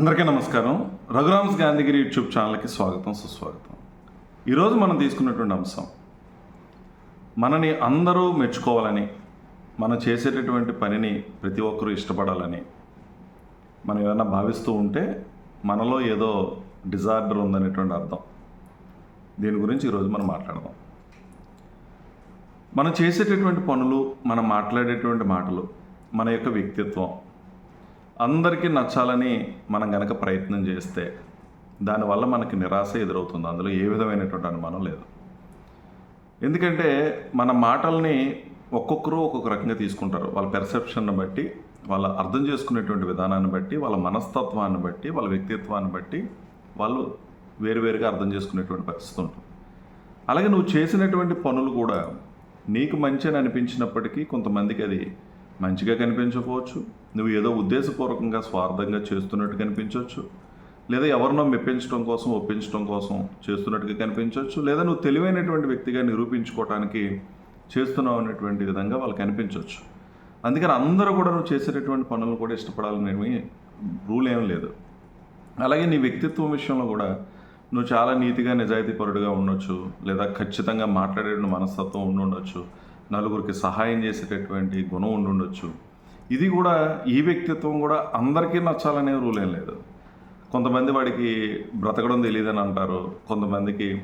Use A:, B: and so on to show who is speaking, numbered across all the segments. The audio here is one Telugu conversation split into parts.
A: అందరికీ నమస్కారం. రఘురామ్స్ గాంధీగిరి యూట్యూబ్ ఛానల్కి స్వాగతం సుస్వాగతం. ఈరోజు మనం తీసుకున్నటువంటి అంశం మనని అందరూ మెచ్చుకోవాలని మనం చేసేటటువంటి పనిని ప్రతి ఒక్కరూ ఇష్టపడాలని. మనం ఏమైనా భావిస్తూ ఉంటే మనలో ఏదో డిజార్డర్ ఉందనేటువంటి అర్థం. దీని గురించి ఈరోజు మనం మాట్లాడదాం. మనం చేసేటటువంటి పనులు మనం మాట్లాడేటువంటి మాటలు మన యొక్క వ్యక్తిత్వం అందరికీ నచ్చాలని మనం గనక ప్రయత్నం చేస్తే దానివల్ల మనకి నిరాశ ఎదురవుతుంది. అందులో ఏ విధమైనటువంటి అనుమానం లేదు. ఎందుకంటే మన మాటల్ని ఒక్కొక్కరు ఒక్కొక్క రకంగా తీసుకుంటారు. వాళ్ళ పెర్సెప్షన్ని బట్టి వాళ్ళ అర్థం చేసుకునేటువంటి విధానాన్ని బట్టి వాళ్ళ మనస్తత్వాన్ని బట్టి వాళ్ళ వ్యక్తిత్వాన్ని బట్టి వాళ్ళు వేరువేరుగా అర్థం చేసుకునేటువంటి పరిస్థితి ఉంటుంది. అలాగే నువ్వు చేసినటువంటి పనులు కూడా నీకు మంచి అని అనిపించినప్పటికీ కొంతమందికి అది మంచిగా కనిపించకపోవచ్చు. నువ్వు ఏదో ఉద్దేశపూర్వకంగా స్వార్థంగా చేస్తున్నట్టు కనిపించవచ్చు. లేదా ఎవరినో మెప్పించడం కోసం ఒప్పించడం కోసం చేస్తున్నట్టుగా కనిపించవచ్చు. లేదా నువ్వు తెలివైనటువంటి వ్యక్తిగా నిరూపించుకోవడానికి చేస్తున్నావు అనేటువంటి విధంగా వాళ్ళు కనిపించవచ్చు. అందుకని అందరూ కూడా నువ్వు చేసేటటువంటి పనులు కూడా ఇష్టపడాలనేవి రూల్ ఏం లేదు. అలాగే నీ వ్యక్తిత్వం విషయంలో కూడా నువ్వు చాలా నీతిగా నిజాయితీపరుడుగా ఉండొచ్చు. లేదా ఖచ్చితంగా మాట్లాడే మనస్తత్వం ఉండి ఉండొచ్చు. నలుగురికి సహాయం చేసేటటువంటి గుణం ఉండి ఉండొచ్చు. ఇది కూడా ఈ వ్యక్తిత్వం కూడా అందరికీ నచ్చాలనే రూల్ ఏం లేదు. కొంతమంది వాడికి బ్రతకడం తెలియదని అంటారు. కొంతమందికి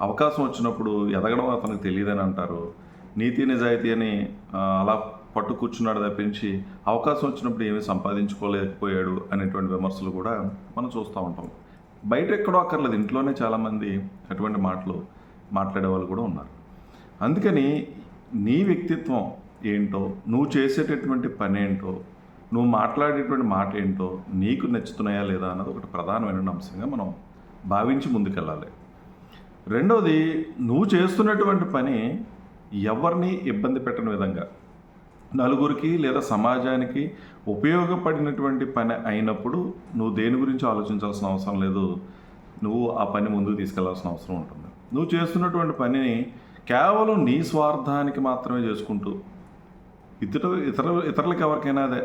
A: అవకాశం వచ్చినప్పుడు ఎదగడం అతనికి తెలియదని అంటారు. నీతి నిజాయితీ అని అలా పట్టు కూర్చున్నాడు తప్పించి అవకాశం వచ్చినప్పుడు ఏమీ సంపాదించుకోలేకపోయాడు అనేటువంటి విమర్శలు కూడా మనం చూస్తూ ఉంటాం. బయట ఎక్కడో అక్కర్లేదు. ఇంట్లోనే చాలామంది అటువంటి మాటలు మాట్లాడే వాళ్ళు కూడా ఉన్నారు. అందుకని నీ వ్యక్తిత్వం ఏంటో నువ్వు చేసేటటువంటి పని ఏంటో నువ్వు మాట్లాడేటువంటి మాట ఏంటో నీకు నచ్చుతున్నాయా లేదా అన్నది ఒకటి ప్రధానమైన అంశంగా మనం భావించి ముందుకెళ్ళాలి. రెండవది నువ్వు చేస్తున్నటువంటి పని ఎవరిని ఇబ్బంది పెట్టని విధంగా. నలుగురికి లేదా సమాజానికి ఉపయోగపడినటువంటి పని అయినప్పుడు నువ్వు దేని గురించి ఆలోచించాల్సిన అవసరం లేదు. నువ్వు ఆ పని ముందుకు తీసుకెళ్ళాల్సిన అవసరం ఉంటుంది. నువ్వు చేస్తున్నటువంటి పనిని కేవలం నీ స్వార్థానికి మాత్రమే చేసుకుంటూ ఇతర ఇతర ఇతరులకు ఎవరికైనా అదే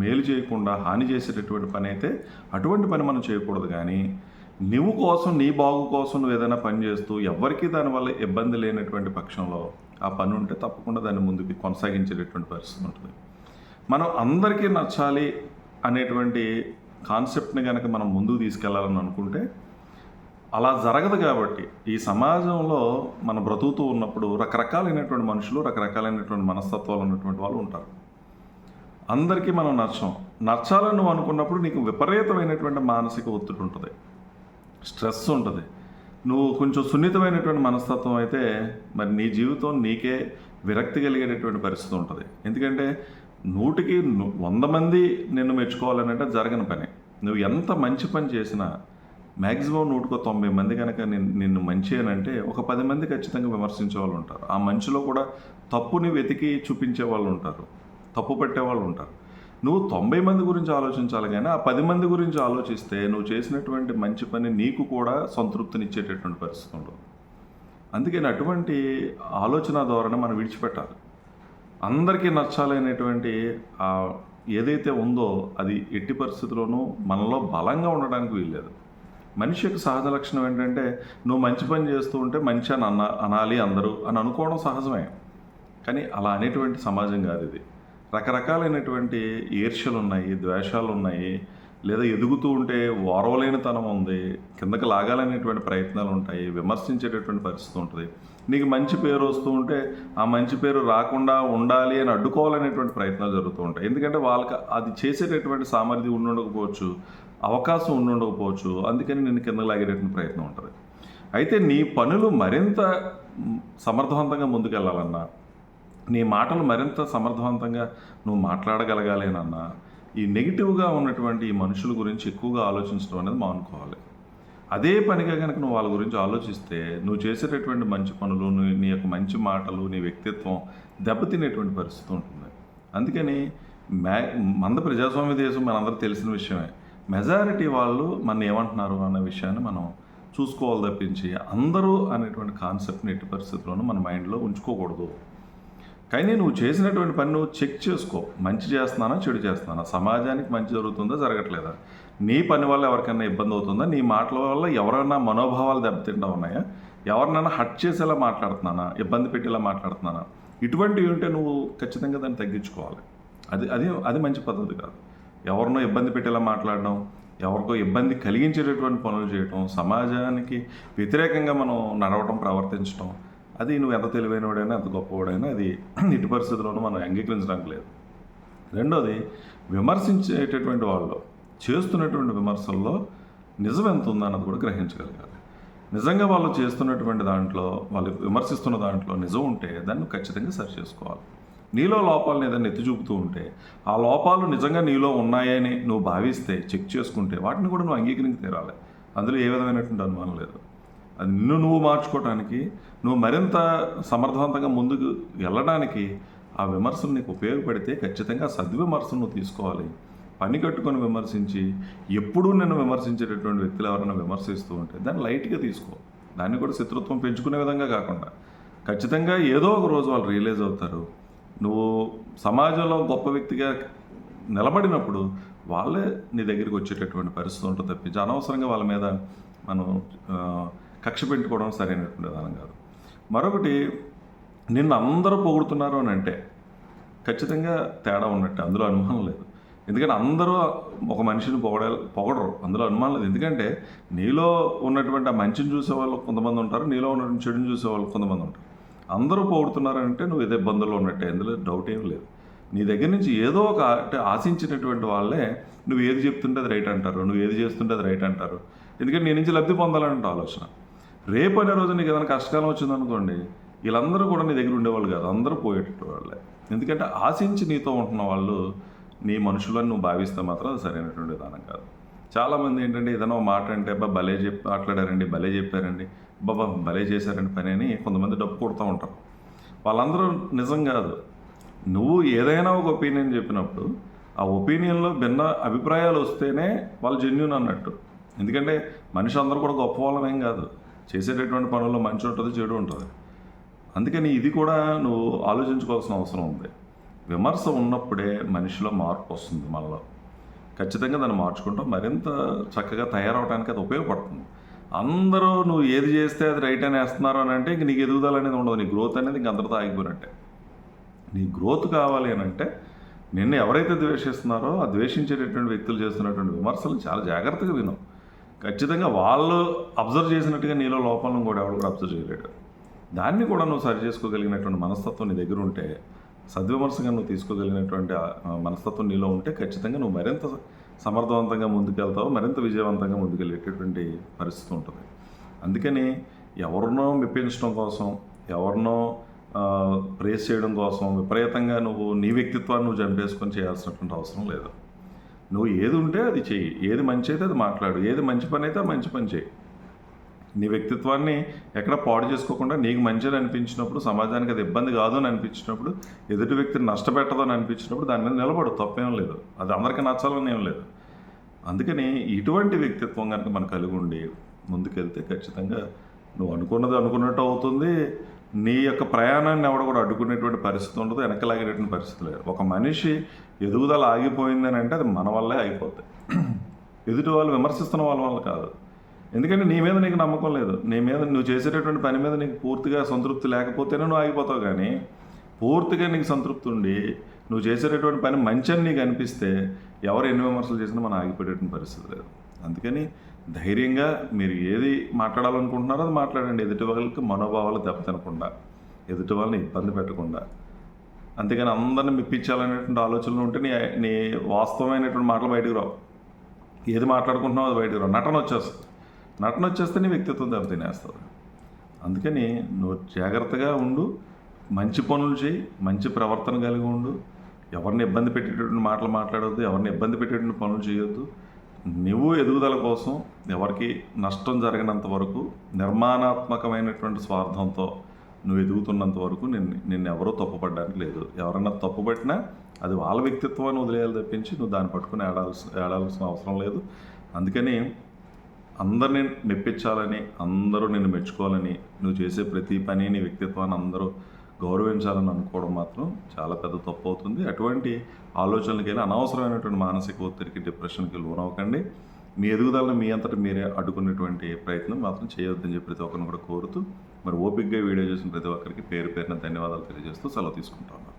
A: మేలు చేయకుండా హాని చేసేటటువంటి పని అయితే అటువంటి పని మనం చేయకూడదు. కానీ నువ్వు కోసం నీ బాగు కోసం నువ్వు ఏదైనా పని చేస్తూ ఎవరికీ దానివల్ల ఇబ్బంది లేనటువంటి పక్షంలో ఆ పని ఉంటే తప్పకుండా దాన్ని ముందుకు కొనసాగించేటటువంటి పరిస్థితి ఉంటుంది. మనం అందరికీ నచ్చాలి అనేటువంటి కాన్సెప్ట్ని కనుక మనం ముందుకు తీసుకెళ్ళాలని అనుకుంటే అలా జరగదు కాబట్టి ఈ సమాజంలో మన బ్రతుకుతూ ఉన్నప్పుడు రకరకాలైనటువంటి మనుషులు రకరకాలైనటువంటి మనస్తత్వాలు ఉన్నటువంటి వాళ్ళు ఉంటారు. అందరికీ మనం నచ్చం. నచ్చాలని నువ్వు అనుకున్నప్పుడు నీకు విపరీతమైనటువంటి మానసిక ఒత్తిడి ఉంటుంది. స్ట్రెస్ ఉంటుంది. నువ్వు కొంచెం సున్నితమైనటువంటి మనస్తత్వం అయితే మరి నీ జీవితం నీకే విరక్తి కలిగేటటువంటి పరిస్థితి ఉంటుంది. ఎందుకంటే నూటికి వంద మంది నిన్ను మెచ్చుకోవాలని అంటే జరగని పని. నువ్వు ఎంత మంచి పని చేసినా మ్యాక్సిమం నూటికో తొంభై మంది కనుక నిన్ను నిన్ను మంచి అని అంటే ఒక పది మంది ఖచ్చితంగా విమర్శించే వాళ్ళు ఉంటారు. ఆ మంచిలో కూడా తప్పుని వెతికి చూపించే వాళ్ళు ఉంటారు. తప్పు పెట్టే వాళ్ళు ఉంటారు. నువ్వు తొంభై మంది గురించి ఆలోచించాలి కానీ ఆ పది మంది గురించి ఆలోచిస్తే నువ్వు చేసినటువంటి మంచి పని నీకు కూడా సంతృప్తినిచ్చేటటువంటి పరిస్థితి ఉండదు. అందుకని అటువంటి ఆలోచన ధోరణి మనం విడిచిపెట్టాలి. అందరికీ నచ్చాలి అనేటువంటి ఏదైతే ఉందో అది ఎట్టి పరిస్థితుల్లోనూ మనలో బలంగా ఉండడానికి వీల్లేదు. మనిషి యొక్క సహజ లక్షణం ఏంటంటే నువ్వు మంచి పని చేస్తూ ఉంటే మంచి అని అన్న అనాలి అందరూ అని అనుకోవడం సహజమే. కానీ అలా అనేటువంటి సమాజం కాదు ఇది. రకరకాలైనటువంటి ఈర్ష్యలు ఉన్నాయి ద్వేషాలు ఉన్నాయి లేదా ఎదుగుతూ ఉంటే ఓరవలేనితనం ఉంది కిందకి లాగాలనేటువంటి ప్రయత్నాలు ఉంటాయి విమర్శించేటటువంటి పరిస్థితి ఉంటుంది. నీకు మంచి పేరు వస్తూ ఉంటే ఆ మంచి పేరు రాకుండా ఉండాలి అని అడ్డుకోవాలనేటువంటి ప్రయత్నాలు జరుగుతూ ఉంటాయి. ఎందుకంటే వాళ్ళకి అది చేసేటటువంటి సామర్థ్యం ఉండుండకపోవచ్చు అవకాశం ఉండుండకపోవచ్చు అందుకని నేను కింద లాగేటటువంటి ప్రయత్నం ఉంటుంది. అయితే నీ పనులు మరింత సమర్థవంతంగా ముందుకెళ్ళాలన్నా నీ మాటలు మరింత సమర్థవంతంగా నువ్వు మాట్లాడగలగాలేనన్నా ఈ నెగిటివ్గా ఉన్నటువంటి ఈ మనుషుల గురించి ఎక్కువగా ఆలోచించడం అనేది మానుకోవాలి. అదే పనిగా కనుక నువ్వు వాళ్ళ గురించి ఆలోచిస్తే నువ్వు చేసేటటువంటి మంచి పనులు నీ- నీ యొక్క మంచి మాటలు నీ వ్యక్తిత్వం దెబ్బతినేటువంటి పరిస్థితి ఉంటుంది. అందుకని మ్యా మంద ప్రజాస్వామ్య దేశం మనందరూ తెలిసిన విషయమే. మెజారిటీ వాళ్ళు మన ఏమంటున్నారు అన్న విషయాన్ని మనం చూసుకోవాలి తప్పించి అందరూ అనేటువంటి కాన్సెప్ట్ని ఎట్టి పరిస్థితుల్లోనూ మన మైండ్లో ఉంచుకోకూడదు. కానీ నువ్వు చేసినటువంటి పని నువ్వు చెక్ చేసుకో. మంచి చేస్తున్నానా చెడు చేస్తున్నానా? సమాజానికి మంచి జరుగుతుందా జరగట్లేదా? నీ పని వల్ల ఎవరికైనా ఇబ్బంది అవుతుందా? నీ మాటల వల్ల ఎవరైనా మనోభావాలు దెబ్బతింటా ఉన్నాయా? ఎవరినైనా హట్ చేసేలా మాట్లాడుతున్నానా? ఇబ్బంది పెట్టేలా మాట్లాడుతున్నానా? ఇటువంటివి ఉంటే నువ్వు ఖచ్చితంగా దాన్ని తగ్గించుకోవాలి. అది అది అది మంచి పద్ధతి కాదు. ఎవరినో ఇబ్బంది పెట్టేలా మాట్లాడడం ఎవరికో ఇబ్బంది కలిగించేటటువంటి పనులు చేయటం సమాజానికి వ్యతిరేకంగా మనం నడవటం ప్రవర్తించడం అది నువ్వు ఎంత తెలివైనవాడైనా ఎంత గొప్పవాడైనా అది ఇటు పరిస్థితుల్లోనూ మనం అంగీకరించడానికి లేదు. రెండోది విమర్శించేటటువంటి వాళ్ళు చేస్తున్నటువంటి విమర్శల్లో నిజం ఎంత ఉందన్నది కూడా గ్రహించగలగాలి. నిజంగా వాళ్ళు చేస్తున్నటువంటి దాంట్లో వాళ్ళు విమర్శిస్తున్న దాంట్లో నిజం ఉంటే దాన్ని ఖచ్చితంగా సరి చేసుకోవాలి. నీలో లోపాలను ఏదైనా ఎత్తి చూపుతూ ఉంటే ఆ లోపాలు నిజంగా నీలో ఉన్నాయని నువ్వు భావిస్తే చెక్ చేసుకుంటే వాటిని కూడా నువ్వు అంగీకరించి తీరాలి. అందులో ఏ విధమైనటువంటి అనుమానం లేదు. అది నిన్ను నువ్వు మార్చుకోవడానికి నువ్వు మరింత సమర్థవంతంగా ముందుకు వెళ్ళడానికి ఆ విమర్శలు నీకు ఉపయోగపడితే ఖచ్చితంగా సద్విమర్శను నువ్వు తీసుకోవాలి. పని కట్టుకొని విమర్శించి ఎప్పుడూ నిన్ను విమర్శించేటటువంటి వ్యక్తులు ఎవరైనా విమర్శిస్తూ ఉంటే దాన్ని లైట్గా తీసుకో. దాన్ని కూడా శత్రుత్వం పెంచుకునే విధంగా కాకుండా. ఖచ్చితంగా ఏదో ఒక రోజు వాళ్ళు రియలైజ్ అవుతారు. నువ్వు సమాజంలో గొప్ప వ్యక్తిగా నిలబడినప్పుడు వాళ్ళే నీ దగ్గరికి వచ్చేటటువంటి పరిస్థితి ఉంటుంది తప్పించి అనవసరంగా వాళ్ళ మీద మనం కక్ష పెట్టుకోవడం సరైనటువంటి విధానం కాదు. మరొకటి నిన్ను అందరూ పొగుడుతున్నారు అని అంటే ఖచ్చితంగా తేడా ఉన్నట్టే అందులో అనుమానం లేదు. ఎందుకంటే అందరూ ఒక మనిషిని పొగడ పొగడరు అందులో అనుమానం లేదు. ఎందుకంటే నీలో ఉన్నటువంటి ఆ మంచిని చూసే వాళ్ళు కొంతమంది ఉంటారు నీలో ఉన్నటువంటి చెడుని చూసే వాళ్ళు కొంతమంది ఉంటారు. అందరూ పొగుడుతున్నారంటే నువ్వు ఇదే ఇబ్బందుల్లో ఉన్నట్టే ఇందులో డౌట్ ఏం లేదు. నీ దగ్గర నుంచి ఏదో ఒక ఆశించినటువంటి వాళ్ళే నువ్వు ఏది చెప్తుంటే అది రైట్ అంటారు నువ్వు ఏది చేస్తుంటే అది రైట్ అంటారు. ఎందుకంటే నీ నుంచి లబ్ధి పొందాలంటే ఆలోచన. రేపు అనే రోజు నీకు ఏదైనా కష్టకాలం వచ్చిందనుకోండి వీళ్ళందరూ కూడా నీ దగ్గర ఉండేవాళ్ళు కాదు. అందరూ పోయేటట్టు వాళ్ళే. ఎందుకంటే ఆశించి నీతో ఉంటున్న వాళ్ళు నీ మనుషులని నువ్వు భావిస్తే మాత్రం అది సరైనటువంటి విధానం కాదు. చాలామంది ఏంటంటే ఏదైనా ఒక మాట అంటే అబ్బా భలే చెప్పి మాట్లాడారండి భలే చెప్పారండి. బాబా భలే చేశారండి పని అని కొంతమంది డబ్బు కొడుతూ ఉంటారు. వాళ్ళందరూ నిజం కాదు. నువ్వు ఏదైనా ఒక ఒపీనియన్ చెప్పినప్పుడు ఆ ఒపీనియన్లో భిన్న అభిప్రాయాలు వస్తేనే వాళ్ళు జెన్యున్ అన్నట్టు. ఎందుకంటే మనిషి అందరూ కూడా గొప్ప వాళ్ళమేం కాదు. చేసేటటువంటి పనుల్లో మంచి ఉంటుంది చెడు ఉంటుంది. అందుకని ఇది కూడా నువ్వు ఆలోచించుకోవాల్సిన అవసరం ఉంది. విమర్శ ఉన్నప్పుడే మనిషిలో మార్పు వస్తుంది మనలో. ఖచ్చితంగా దాన్ని మార్చుకుంటాం. మరింత చక్కగా తయారవడానికి అది ఉపయోగపడుతుంది. అందరూ నువ్వు ఏది చేస్తే అది రైట్ అని వేస్తున్నారు అని అంటే ఇంక నీకు ఎదుగుదల అనేది ఉండదు. నీ గ్రోత్ అనేది ఇంక అందరితో ఆగిపోయినట్టే. నీ గ్రోత్ కావాలి అని అంటే నిన్ను ఎవరైతే ద్వేషిస్తున్నారో ఆ ద్వేషించేటటువంటి వ్యక్తులు చేస్తున్నటువంటి విమర్శలు చాలా జాగ్రత్తగా విను. ఖచ్చితంగా వాళ్ళు అబ్జర్వ్ చేసినట్టుగా నీలో లోపాలను కూడా ఎవరు కూడా అబ్జర్వ్ చేయలేడు దాన్ని కూడా నువ్వు సరి చేసుకోగలిగినటువంటి మనస్తత్వం నీ దగ్గర ఉంటే సద్విమర్శగా నువ్వు తీసుకోగలిగినటువంటి మనస్తత్వం నీలో ఉంటే ఖచ్చితంగా నువ్వు మరింత సమర్థవంతంగా ముందుకెళ్తావు మరింత విజయవంతంగా ముందుకెళ్ళేటటువంటి పరిస్థితి ఉంటుంది. అందుకని ఎవరినో మెప్పించడం కోసం ఎవరినో ప్రేస్ చేయడం కోసం విపరీతంగా నువ్వు నీ వ్యక్తిత్వాన్ని నువ్వు చంపేసుకొని చేయాల్సినటువంటి అవసరం లేదు. నువ్వు ఏది ఉంటే అది చెయ్యి. ఏది మంచి అయితే అది మాట్లాడు. ఏది మంచి పని అయితే మంచి పని చేయి నీ వ్యక్తిత్వాన్ని ఎక్కడ పాడు చేసుకోకుండా నీకు మంచిది అనిపించినప్పుడు సమాజానికి అది ఇబ్బంది కాదు అని అనిపించినప్పుడు ఎదుటి వ్యక్తిని నష్టపెట్టదు అని అనిపించినప్పుడు దాని మీద నిలబడు తప్పేం లేదు. అది అందరికీ నచ్చాలని ఏం లేదు. అందుకని ఇటువంటి వ్యక్తిత్వం కనుక మనం కలిగి ఉండి ముందుకెళ్తే ఖచ్చితంగా నువ్వు అనుకున్నది అనుకున్నట్టు అవుతుంది. నీ యొక్క ప్రయాణాన్ని ఎవడ కూడా అడ్డుకునేటువంటి పరిస్థితి ఉండదు వెనకలాగేటువంటి పరిస్థితి లేదు. ఒక మనిషి ఎదుగుదల ఆగిపోయిందని అంటే అది మన వల్లే అయిపోతుంది ఎదుటి వాళ్ళు విమర్శిస్తున్న వాళ్ళ వల్ల కాదు. ఎందుకంటే నీ మీద నీకు నమ్మకం లేదు. నీ మీద నువ్వు చేసేటటువంటి పని మీద నీకు పూర్తిగా సంతృప్తి లేకపోతేనే నువ్వు ఆగిపోతావు కానీ పూర్తిగా నీకు సంతృప్తి ఉండి నువ్వు చేసేటటువంటి పని మంచి అని నీకు అనిపిస్తే ఎవరు ఎన్ని విమర్శలు చేసినా మనం ఆగిపోయేటువంటి పరిస్థితి లేదు. అందుకని ధైర్యంగా మీరు ఏది మాట్లాడాలనుకుంటున్నారో అది మాట్లాడండి. ఎదుటి వాళ్ళకి మనోభావాలు దెబ్బతినకుండా ఎదుటి వాళ్ళని ఇబ్బంది పెట్టకుండా. అంతేగాని అందరిని మెప్పించాలనేటువంటి ఆలోచనలు ఉంటే నీ నీ వాస్తవమైనటువంటి మాటలు బయటకు రావు. ఏది మాట్లాడుకుంటున్నావు అది బయటకు రావు. నటన వచ్చేస్తుంది. నటన వచ్చేస్తే నీ వ్యక్తిత్వం దెబ్బతినేస్తుంది. అందుకని నువ్వు జాగ్రత్తగా ఉండు. మంచి పనులు చేయి. మంచి ప్రవర్తన కలిగి ఉండు. ఎవరిని ఇబ్బంది పెట్టేటటువంటి మాటలు మాట్లాడవద్దు ఎవరిని ఇబ్బంది పెట్టేటువంటి పనులు చేయొద్దు. నువ్వు ఎదుగుదల కోసం ఎవరికి నష్టం జరిగినంత వరకు నిర్మాణాత్మకమైనటువంటి స్వార్థంతో నువ్వు ఎదుగుతున్నంత వరకు నిన్ను నిన్ను ఎవరూ తప్పుపడడానికి లేదు. ఎవరన్నా తప్పుపట్టినా అది వాళ్ళ వ్యక్తిత్వాన్ని వదిలేయాలి తప్పించి నువ్వు దాన్ని పట్టుకుని ఏడాల్సి ఏడాల్సిన అవసరం లేదు. అందుకని అందరిని మెప్పించాలని అందరూ నిన్ను మెచ్చుకోవాలని నువ్వు చేసే ప్రతి పని నీ వ్యక్తిత్వాన్ని అందరూ గౌరవించాలని అనుకోవడం మాత్రం చాలా పెద్ద తప్పు అవుతుంది. అటువంటి ఆలోచనలకి అనవసరమైనటువంటి మానసిక ఒత్తిడికి డిప్రెషన్కి లోనవ్వకండి. మీ ఎదుగుదలను మీ అంతటి మీరే అడ్డుకునేటువంటి ప్రయత్నం మాత్రం చేయొద్దని చెప్పి ప్రతి ఒక్కరిని కూడా కోరుతూ మరి ఓపిక్గా వీడియో చేసిన ప్రతి ఒక్కరికి పేరు పేరున ధన్యవాదాలు తెలియజేస్తూ సెలవు తీసుకుంటా ఉన్నాను